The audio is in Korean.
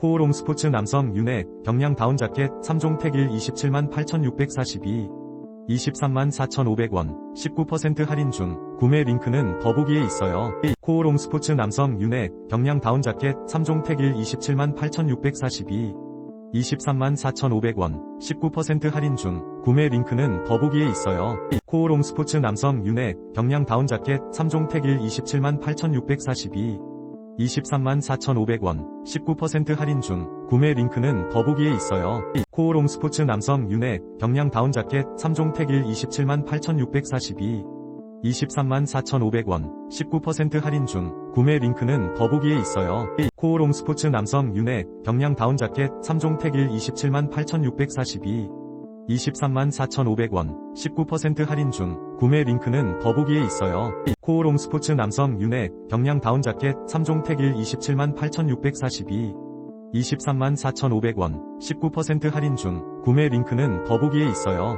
코오롱 스포츠 남성 유넥 경량 다운 자켓 3종 택일 27만 8,642 23만 4,500원 19% 할인 중 구매 링크는 더보기에 있어요. 코오롱 스포츠 남성 유넥 경량 다운 자켓 3종 택일 27만 8,642 23만 4,500원 19% 할인 중 구매 링크는 더보기에 있어요. 코오롱 스포츠 남성 유넥 경량 다운 자켓 3종 택일 27만 8,642 23만 4,500원 19% 할인 중 구매 링크는 더보기에 있어요. 코오롱 스포츠 남성 유넥 경량 다운 자켓 3종 택일 27만 8,642 23만 4,500원 19% 할인 중 구매 링크는 더보기에 있어요. 코오롱 스포츠 남성 유넥 경량 다운 자켓 3종 택일 27만 8,642 23만 4,500원 19% 할인 중 구매 링크는 더보기에 있어요. 코오롱 스포츠 남성 유넥 경량 다운 자켓 3종 택일 27만 8,642 23만 4,500원 19% 할인 중 구매 링크는 더보기에 있어요.